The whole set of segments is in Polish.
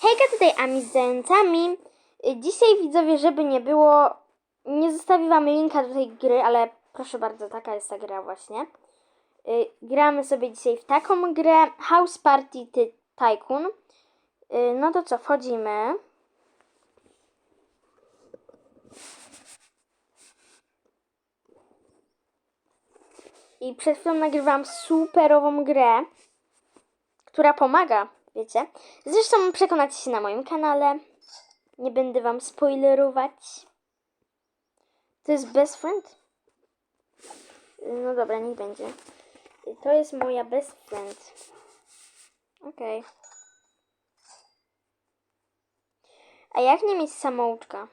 Hejka, tutaj Ami z zającami. Y, Dzisiaj widzowie, żeby nie było, nie zostawię wam linka do tej gry, ale proszę bardzo, taka jest ta gra właśnie. Y, Gramy sobie dzisiaj w taką grę House Party Ty- Tycoon. Y, No to co, wchodzimy. I przed chwilą nagrywałam superową grę, która pomaga, wiecie. Zresztą przekonacie się na moim kanale. Nie będę wam spoilerować. To jest best friend? No dobra, niech będzie. To jest moja best friend. Okej. A jak nie mieć samouczka?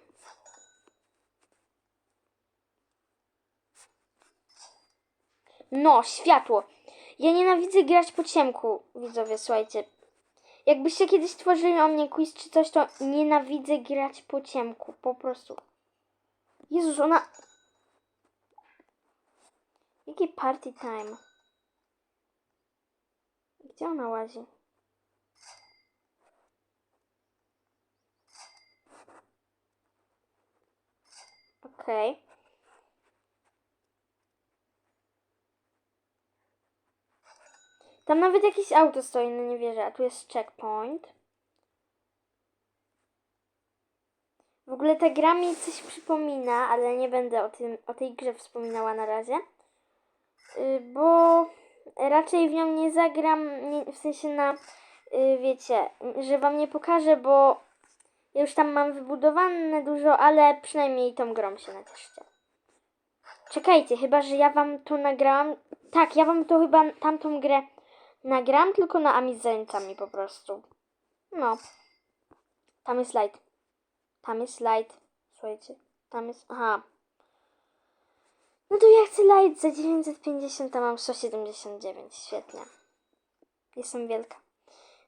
No, światło. Ja nienawidzę grać po ciemku, widzowie, słuchajcie. Jakbyście kiedyś tworzyli o mnie quiz czy coś, to nienawidzę grać po ciemku, po prostu. Jezus, ona... Jakie party time? Gdzie ona łazi? Okej. Tam nawet jakieś auto stoi, no nie wierzę. A tu jest checkpoint. W ogóle ta gra mi coś przypomina, ale nie będę o, tym, o tej grze wspominała na razie. Y, Bo raczej w nią nie zagram, w sensie na, y, wiecie, że wam nie pokażę, bo ja już tam mam wybudowane dużo, ale przynajmniej tą grą się nacieszcie. Czekajcie, chyba, że ja wam to nagrałam. Tak, ja wam to chyba tamtą grę nagram, tylko na Ami z zajęcami po prostu. No. Tam jest light. Tam jest light. Słuchajcie, tam jest. Aha. No to ja chcę light za 950, a mam 179. Świetnie. Jestem wielka.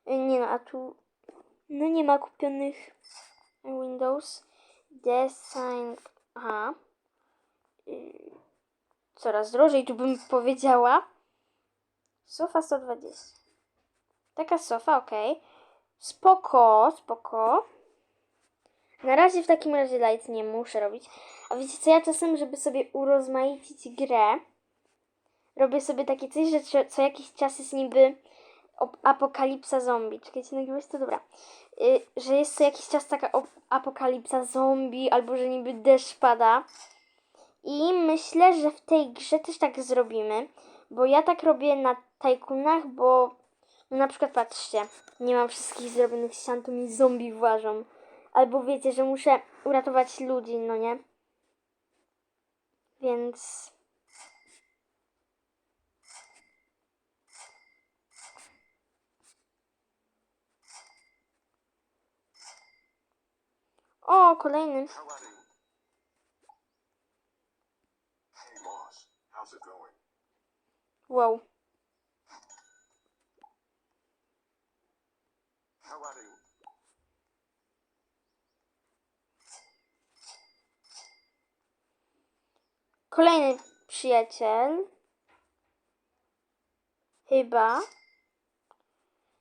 Y, Nie no, a tu. No nie ma kupionych Windows. Design. Aha. Y, Coraz drożej, tu bym powiedziała. Sofa 120. Taka sofa, ok. Spoko, spoko. Na razie w takim razie light nie muszę robić. A wiecie co, ja czasem, żeby sobie urozmaicić grę, robię sobie takie coś, że co- jakiś czas jest niby apokalipsa zombie. Czekajcie, nagrywać to dobra. Y, że jest co jakiś czas taka apokalipsa zombie, albo że niby deszcz pada. I myślę, że w tej grze też tak zrobimy, bo ja tak robię na tajkunach, bo no na przykład patrzcie, nie mam wszystkich zrobionych ścian, to mi zombie włażą. Albo wiecie, że muszę uratować ludzi, no nie? Więc... O, kolejny. How are you? Hey, boss. How's it going? Wow. Kolejny przyjaciel. Chyba.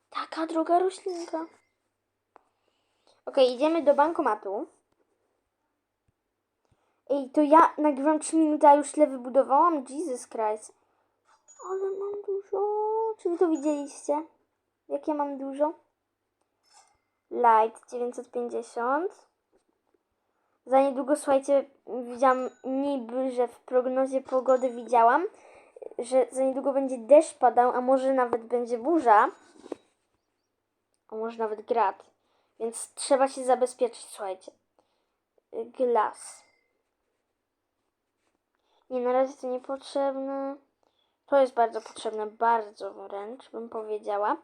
Taka droga roślinka. Okej, idziemy do bankomatu. Ej, to ja nagrywam 3 minuty, a już tyle wybudowałam? Jesus Christ. Ale mam dużo. Czy wy to widzieliście? Jak ja mam dużo? Light 950. Za niedługo, słuchajcie, widziałam niby, że w prognozie pogody widziałam, że za niedługo będzie deszcz padał, a może nawet będzie burza. A może nawet grad. Więc trzeba się zabezpieczyć, słuchajcie. Glas. Nie, na razie to niepotrzebne. To jest bardzo potrzebne, bardzo wręcz bym powiedziała.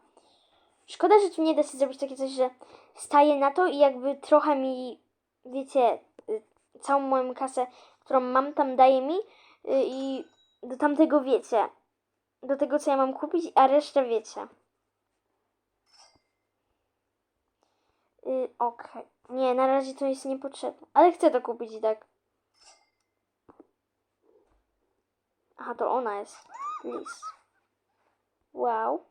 Szkoda, że tu nie da się zrobić takie coś, że staję na to i jakby trochę mi, wiecie, y, całą moją kasę, którą mam tam daje mi y, i do tamtego wiecie, do tego co ja mam kupić, a resztę wiecie. Y, Okej. Nie, na razie to jest niepotrzebne, ale chcę to kupić i tak. Aha, to ona jest. Wow.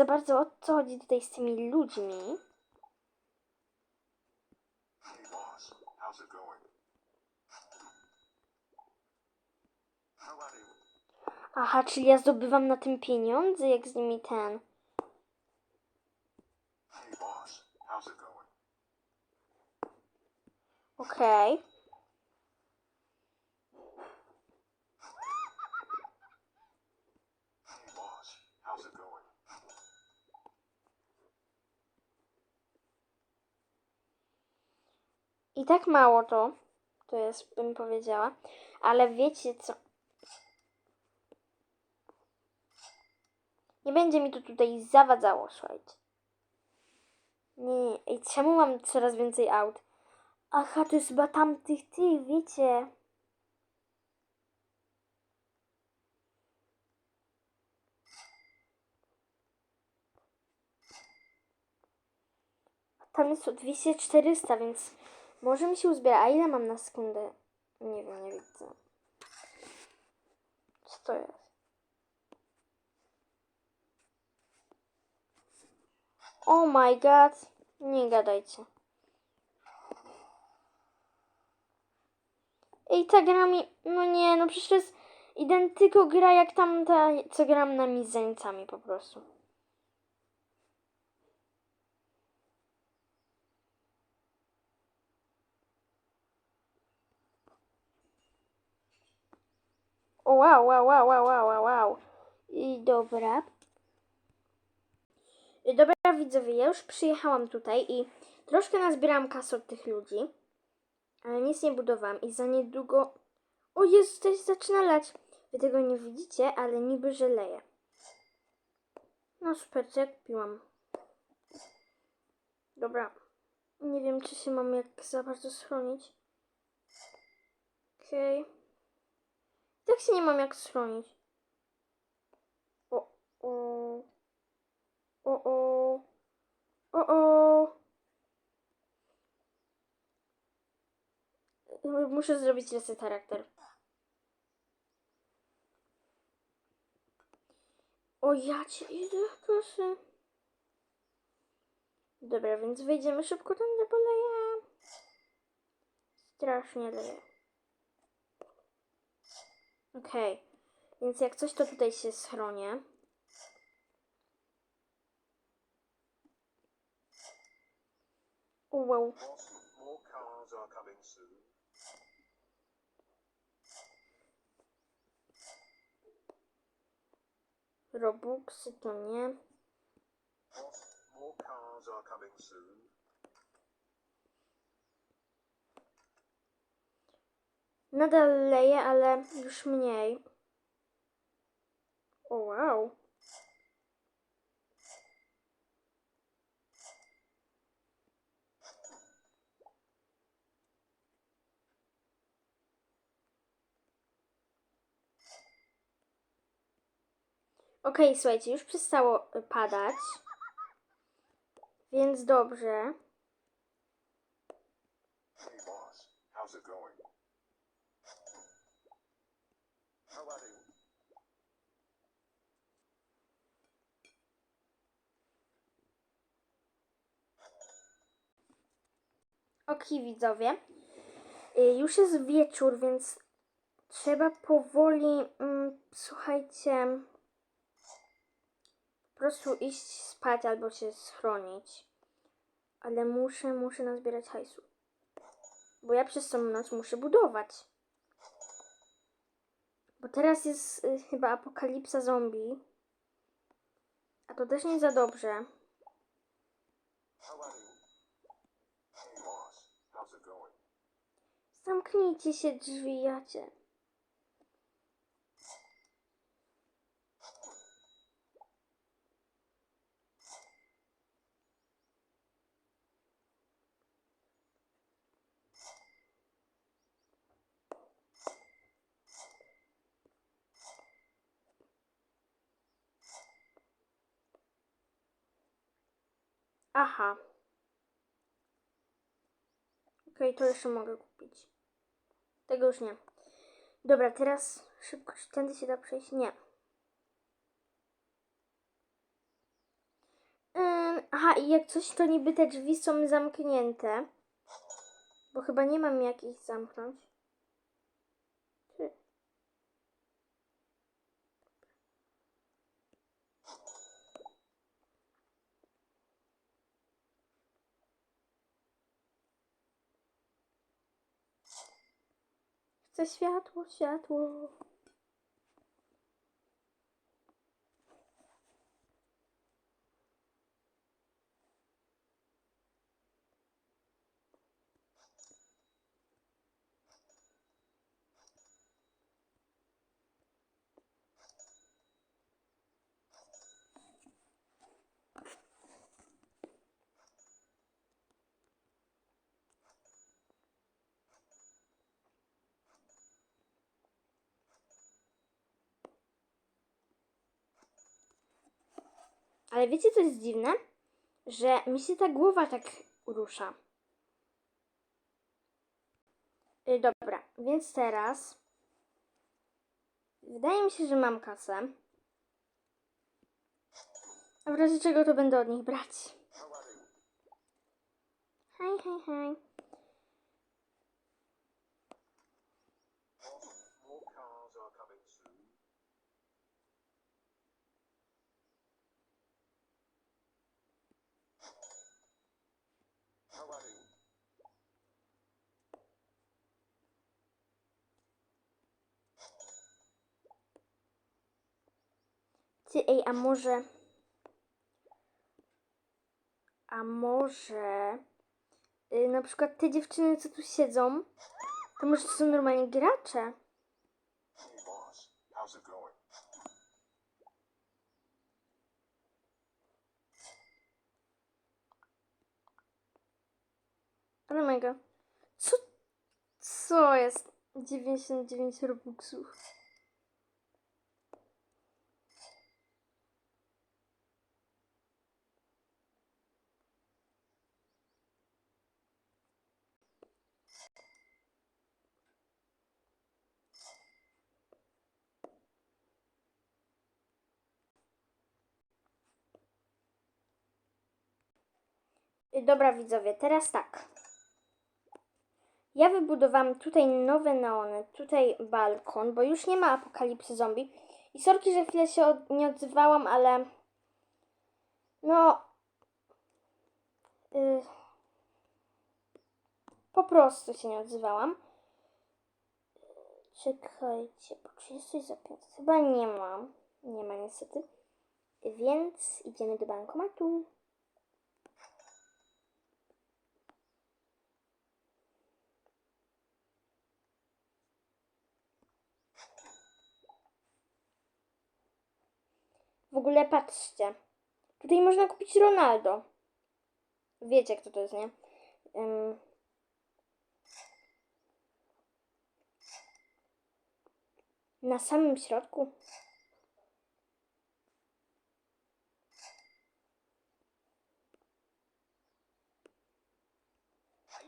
za bardzo o co chodzi tutaj z tymi ludźmi. Aha, czyli ja zdobywam na tym pieniądze, jak z nimi ten. Okej. Hey, I tak mało to, to jest, bym powiedziała. Ale wiecie co? Nie będzie mi to tutaj zawadzało, słuchajcie. Nie. Ej, czemu mam coraz więcej aut? Aha, to jest chyba tamtych tych, wiecie. Tam jest o 200-400, więc może mi się uzbiera. A ile mam na sekundę? Nie wiem, nie widzę. Co to jest? Oh my god. Nie gadajcie. Ej, ta gra mi... No nie, no przecież to jest identyko gra jak tamta, co gram na mizeńcami po prostu. Wow, wow, wow, wow, wow, wow. I dobra. Dobra, widzowie, ja już przyjechałam tutaj i troszkę nazbierałam kasy od tych ludzi, ale nic nie budowałam i za niedługo... O Jezu, coś zaczyna lać. Wy tego nie widzicie, ale niby że leje. No super, co ja kupiłam? Dobra. Nie wiem, czy się mam jak za bardzo schronić. Okej. Tak się nie mam jak schronić. O, o. O, o. O, o. Muszę zrobić reset charakter. O, ja cię idę, proszę. Dobra, więc wejdziemy szybko tam, bo leje. Strasznie leje. Okej. Więc jak coś, to tutaj się schronię. Wow. Robuxy to nie. More cars are coming soon. Nadal leje, ale już mniej. O, wow. Okej, słuchajcie, już przestało padać. Więc dobrze. Hey, boss. How's it going? Ok, widzowie. Y, Już jest wieczór, więc trzeba powoli, mm, słuchajcie, po prostu iść spać albo się schronić. Ale muszę, muszę nazbierać hajsu. Bo ja przez tą noc muszę budować. Bo teraz jest y, chyba apokalipsa zombie. A to też nie za dobrze. How are you? Hey, boss. How's it going? Zamknijcie się drzwi, jacie. Aha. Okej, to jeszcze mogę kupić. Tego już nie. Dobra, teraz szybko, czy tędy się da przejść? Nie. Aha, i jak coś, to niby te drzwi są zamknięte. Bo chyba nie mam jak ich zamknąć. Chcę światło, światło. Ale wiecie, co jest dziwne? Że mi się ta głowa tak rusza. Y, dobra, więc teraz. Wydaje mi się, że mam kasę. A w razie czego to będę od nich brać. Hej, hej, hej. More cars are coming soon. How are you? Ty, ej, a może. A może. Y, na przykład te dziewczyny, co tu siedzą, to może to są normalnie gracze. Ale mega. Co? Co jest? 99 robuxów. Dobra widzowie, teraz tak. Ja wybudowałam tutaj nowe neony, tutaj balkon, bo już nie ma apokalipsy zombie. I sorki, że chwilę się od, nie odzywałam, ale no y, po prostu się nie odzywałam. Czekajcie, bo czy jest coś za 500? Chyba nie mam. Nie ma niestety. Więc idziemy do bankomatu. Ogóle patrzcie. Tutaj można kupić Ronaldo. Wiecie, kto to jest, nie? Ym... Na samym środku.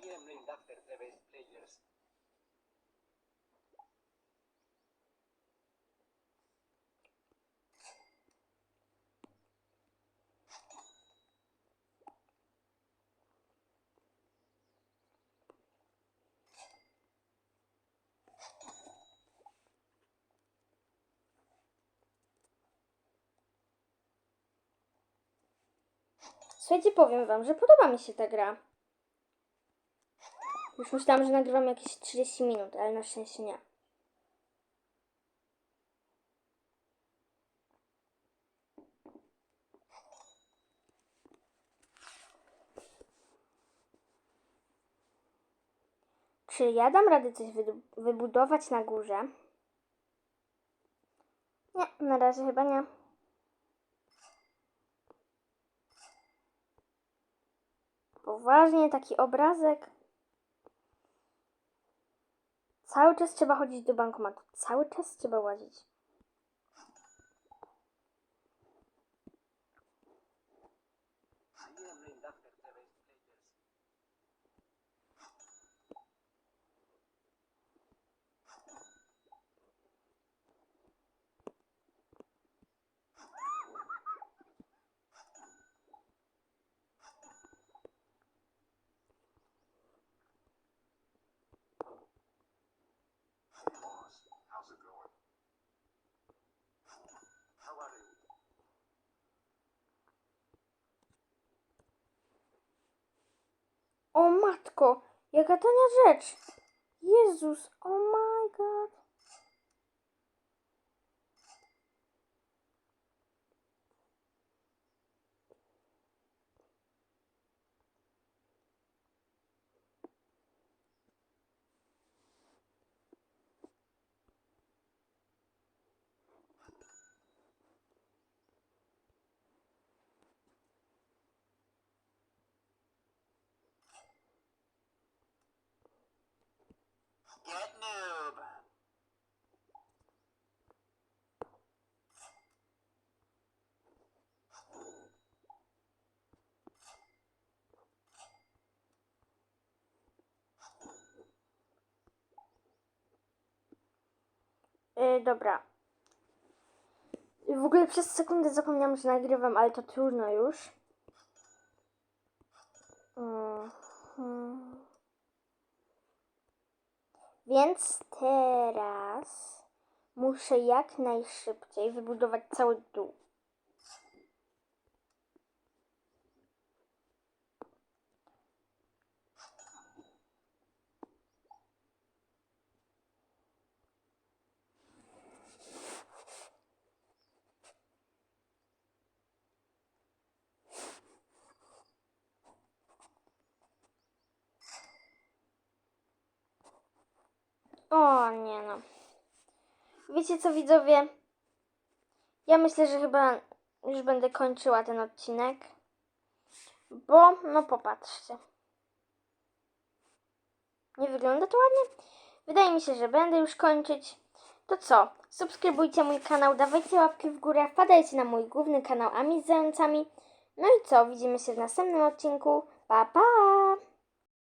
I am named after the best players. Słuchajcie, powiem wam, że podoba mi się ta gra. Już myślałam, że nagrywam jakieś 30 minut, ale na szczęście nie. Czy ja dam radę coś wybudować na górze? Nie, na razie chyba nie. Poważnie, taki obrazek. Cały czas trzeba chodzić do bankomatu. Cały czas trzeba łazić. Matko, jaka tania rzecz. Jezus, oh my god. Get noob. Yy, dobra. W ogóle przez sekundę zapomniałam, że nagrywam, ale to trudno już. Mhm. Więc teraz muszę jak najszybciej wybudować cały dół. O nie no. Wiecie co widzowie? Ja myślę, że chyba już będę kończyła ten odcinek. Bo, no popatrzcie. Nie wygląda to ładnie? Wydaje mi się, że będę już kończyć. To co? Subskrybujcie mój kanał, dawajcie łapki w górę, wpadajcie na mój główny kanał Ami z zającami. No i co? Widzimy się w następnym odcinku. Pa, pa!